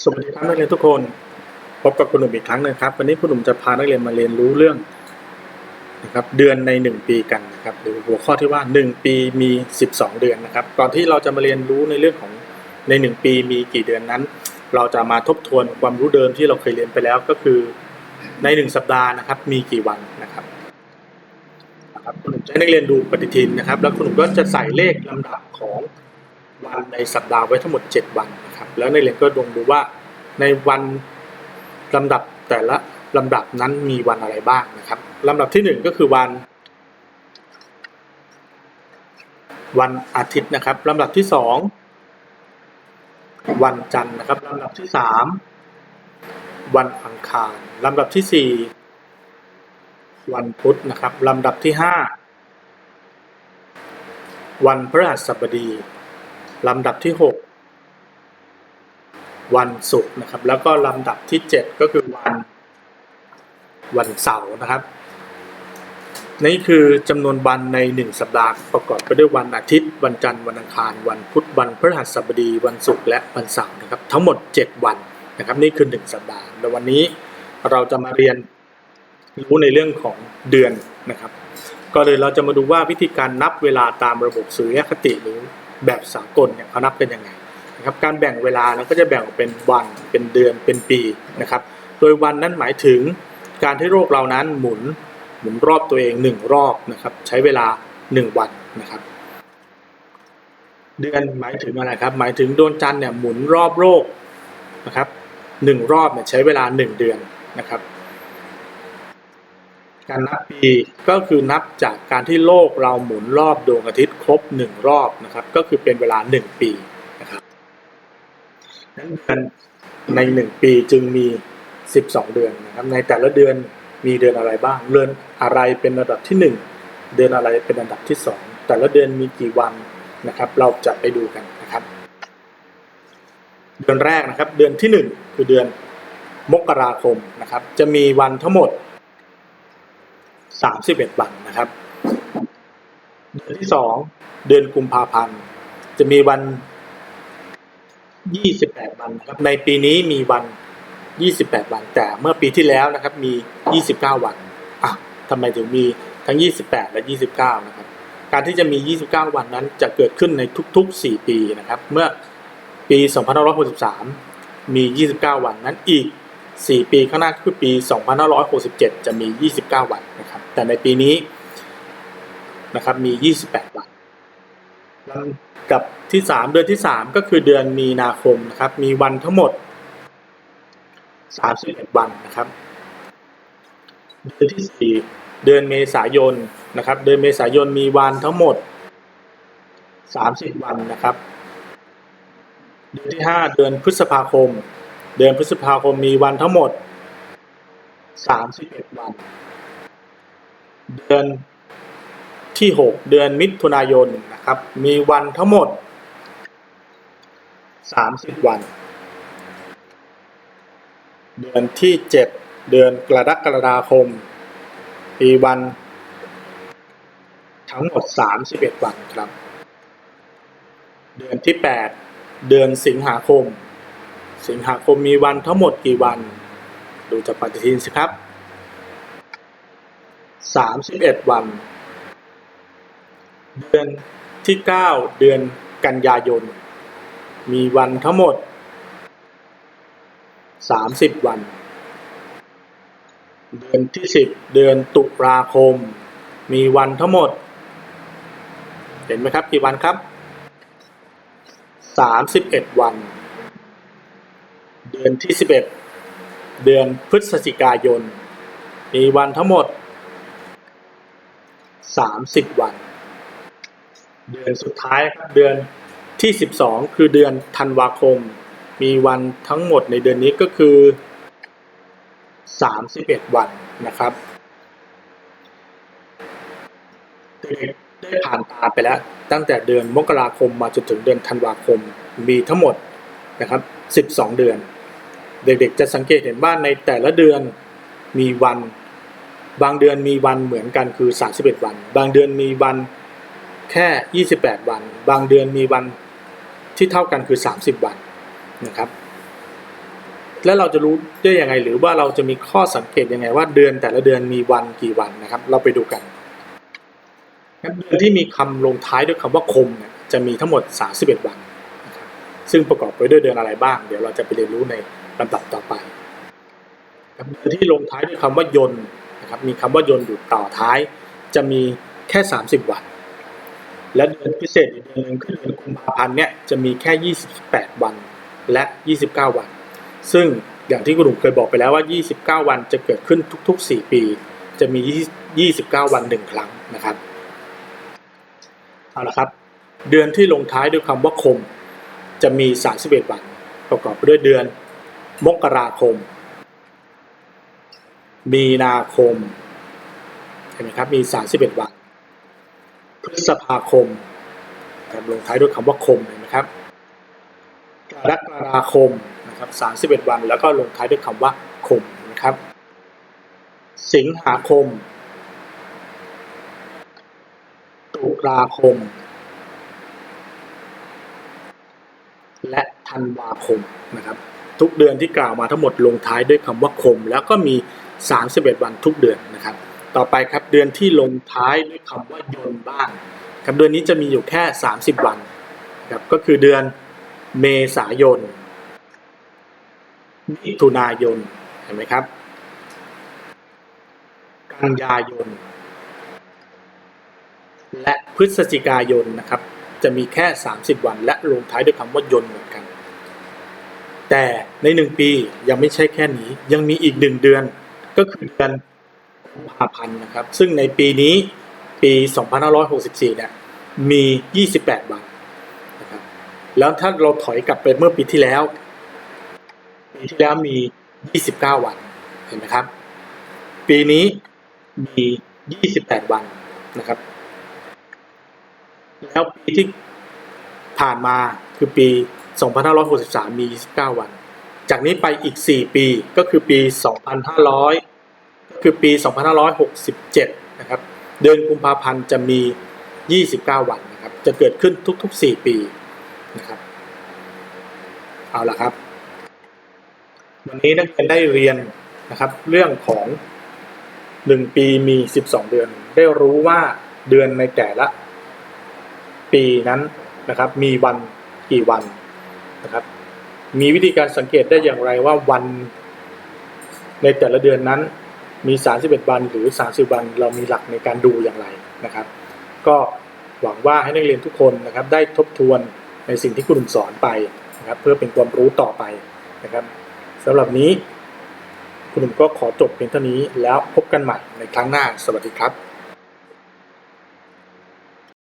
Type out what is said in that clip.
สวัสดีครับนักเรียนทุกคนพบกับคุณหนุ่มอีกครั้งหนึงครับ วันนี้คุณหนุ่มจะพานักเรียนมาเรียนรู้เรื่องนะครับเดือนใน 1 ปีกันนะครับหรือหัวข้อที่ว่า 1 ปีมี 12 เดือนนะครับ ก่อนที่เราจะมาเรียนรู้ในเรื่องของใน 1 ปีมีกี่เดือนนั้น เราจะมาทบทวนความรู้เดิมที่เราเคยเรียนไปแล้วก็คือใน 1 สัปดาห์นะครับมีกี่วันนะครับนะครับคุณหนุ่มจะให้นักเรียนดูปฏิทินนะครับ แล้วคุณหนุ่มก็จะใส่เลขลำดับของวันในสัปดาห์ไว้ทั้งหมด 7 วัน นะครับแล้วในเรียนก็ลงดูว่าในวันลำดับแต่ละลำดับนั้นมีวันอะไรบ้างนะครับลำดับที่ 1 ก็คือวัน วันอาทิตย์นะครับลำดับที่ 2 วันจันทร์นะครับลำดับที่ 3 วันอังคารลำดับที่ 4 วันพุธนะครับลำดับที่ 5 วันพฤหัสบดีลำดับที่ 6 วันศุกร์นะครับ แล้วก็ลำดับที่ 7 ก็คือวันวันเสาร์นะครับ นี่คือจำนวนวันใน 1 สัปดาห์ประกอบไปด้วยวันอาทิตย์ วันจันทร์วันอังคาร วันพุธวันพฤหัสบดี วันศุกร์และวันเสาร์นะครับ ทั้งหมด 7 วันนะครับ นี่คือ 1 สัปดาห์และวันนี้เราจะมาเรียนรู้ในเรื่องของเดือนนะครับก็เลยเราจะมาดูว่าวิธีการนับเวลาตามระบบสุริยคติหรือแบบสากลเนี่ยเขานับกันยังไง นะครับการแบ่งเวลานะก็จะแบ่งเป็นวันเป็นเดือนเป็นปีนะครับ โดยวันนั้นหมายถึงการที่โลกเรานั้นหมุนหมุนรอบตัวเองหนึ่งรอบนะครับใช้เวลาหนึ่งวันนะครับ เดือนหมายถึงอะไรครับ หมายถึงดวงจันทร์เนี่ยหมุนรอบโลกนะครับหนึ่งรอบเนี่ยใช้เวลาหนึ่งเดือนนะครับ การนับปีก็คือนับจากการที่โลกเราหมุนรอบดวงอาทิตย์ครบหนึ่งรอบนะครับ ก็คือเป็นเวลาหนึ่งปีนะครับนั้นเดือน ในหนึ่งปีจึงมีสิบสองเดือนนะครับ ในแต่ละเดือนมีเดือนอะไรบ้าง เดือนอะไรเป็นอันดับที่หนึ่งเดือนอะไรเป็นอันดับที่สองแต่ละเดือนมีกี่วันนะครับ เราจะไปดูกันนะครับ เดือนแรกนะครับ เดือนที่หนึ่งคือเดือนมกราคมนะครับ จะมีวันทั้งหมด 31 วันนะครับ เดือนที่ 2 เดือนกุมภาพันธ์ จะมีวัน 28 วันนะครับในปีนี้มีวัน 28 วัน แต่เมื่อปีที่แล้วนะครับมี 29 วันอะทำไมถึงมีทั้ง 28 และ 29 นะครับ การที่จะมี 29 วันนั้นจะเกิดขึ้นในทุกๆ 4 ปีนะครับ เมื่อปี 2563 มี 29 วันนั้นอีก 4 ปีข้างหน้าคือปี 2567 จะมี 29 วันนะครับ แต่ในปีนี้นะครับมี 28 วัน กับที่ 3 เดือนที่ 3 ก็คือเดือนมีนาคมนะครับ มีวันทั้งหมด31วันนะครับ เดือนที่ 4 เดือนเมษายนนะครับ เดือนเมษายนมีวันทั้งหมด30วันนะครับ เดือนที่ 5 เดือนพฤษภาคม เดือนพฤษภาคมมีวันทั้งหมด31วัน เดือน ที่ 6 เดือนมิถุนายนนะครับ มีวันทั้งหมด 30 วัน เดือนที่ 7 เดือนกรกฎาคมมีวัน ทั้งหมด 31 วันครับ เดือนที่ 8 เดือนสิงหาคม สิงหาคมมีวันทั้งหมดกี่วัน ดูจากปฏิทินสิครับ 31 วัน เดือนที่ 9 เดือนกันยายน มีวันทั้งหมด 30 วัน เดือนที่ 10 เดือนตุลาคม มีวันทั้งหมด เห็นไหมครับกี่วันครับ 31 วัน เดือนที่ 11 เดือนพฤศจิกายน มีวันทั้งหมด 30 วัน เดือนสุดท้ายครับเดือนที่ 12 คือเดือนธันวาคม มีวันทั้งหมดในเดือนนี้ก็คือ 31 วันนะครับเด็กได้ผ่านตาไปแล้วตั้งแต่เดือนมกราคมมาจนถึงเดือนธันวาคมมีทั้งหมดนะครับ 12 เดือน เด็กๆจะสังเกตเห็นว่าในแต่ละเดือนมีวัน บางเดือนมีวันเหมือนกันคือ 31 วัน บางเดือนมีวัน แค่ 28 วัน บางเดือนมีวันที่เท่ากันคือ 30 วันนะครับ แล้วเราจะรู้ได้ยังไงหรือว่าเราจะมีข้อสังเกตยังไงว่าเดือนแต่ละเดือนมีวันกี่วันนะครับ เราไปดูกันเดือนที่มีคำลงท้ายด้วยคำว่าคมเนี่ยจะมีทั้งหมด 31 วันนะซึ่งประกอบไปด้วยเดือนอะไรบ้าง เดี๋ยวเราจะไปเรียนรู้ในลำดับต่อไปเดือนที่ลงท้ายด้วยคำว่ายนนะครับ มีคำว่ายนอยู่ต่อท้าย จะมีแค่ 30 วัน และเดือนพิเศษอีกเดือนหนึ่งคือเดือนกุมภาพันธ์เนี่ยจะมีแค่ 28 วันและ 29 วัน ซึ่งอย่างที่คุณหนุ่มเคยบอกไปแล้วว่า 29 วันจะเกิดขึ้นทุก ๆ 4 ปี จะมี 29 วันหนึ่งครั้งนะครับเอาละครับ เดือนที่ลงท้ายด้วยคำว่าคม จะมี 31 วัน ประกอบไปด้วยเดือน มกราคม มีนาคมเห็นไหมครับมี 31 วัน ษภาคมครับลงท้ายด้วยคำว่าคมเห็นไหมครับกรกฎาคมนะครับ31 วัน แล้วก็ลงท้ายด้วยคำว่าคมนะครับ สิงหาคม ตุลาคม และธันวาคมนะครับ ทุกเดือนที่กล่าวมาทั้งหมดลงท้ายด้วยคำว่าคม แล้วก็มี 31 วันทุกเดือนนะครับ ต่อไปครับเดือนที่ลงท้ายด้วยคำว่ายนบ้างครับเดือนนี้จะมีอยู่แค่ 30 วันครับก็คือเดือนเมษายนมิถุนายนเห็นไหมครับ กันยายน และพฤศจิกายนนะครับ จะมีแค่ 30 วัน และลงท้ายด้วยคำว่ายนเหมือนกัน แต่ในหนึ่งปียังไม่ใช่แค่นี้ ยังมีอีกหนึ่งเดือนก็คือเดือน กุมภาพันธ์นะครับ ซึ่งในปีนี้ปี 2564 เนี่ย มี 28 วันนะครับ แล้วถ้าเราถอยกลับไปเมื่อปีที่แล้ว ปีที่แล้วมี 29 วัน เห็นไหมครับ ปีนี้มี 28 วันนะครับ แล้วปีที่ผ่านมาคือปี 2563 มี 29 วัน จากนี้ไปอีก 4 ปีก็คือปี 2500 คือปี 2567 นะครับ เดือนกุมภาพันธ์จะมี 29 วันนะครับ จะเกิดขึ้นทุก ๆ 4 ปีนะครับ เอาละครับ วันนี้นักเรียนได้เรียนนะครับ เรื่องของ 1 ปีมี 12 เดือน ได้รู้ว่าเดือนในแต่ละปีนั้นนะครับ มีวันกี่วันนะครับ มีวิธีการสังเกตได้อย่างไรว่าวันในแต่ละเดือนนั้น มี 31 วันหรือ 30 วันเรามีหลักในการดูอย่างไรนะครับ ก็หวังว่าให้นักเรียนทุกคนนะครับได้ทบทวนในสิ่งที่คุณหนุ่มสอนไปนะครับ เพื่อเป็นความรู้ต่อไปนะครับสำหรับนี้คุณหนุ่มก็ขอจบเพียงเท่านี้แล้วพบกันใหม่ในครั้งหน้า สวัสดีครับ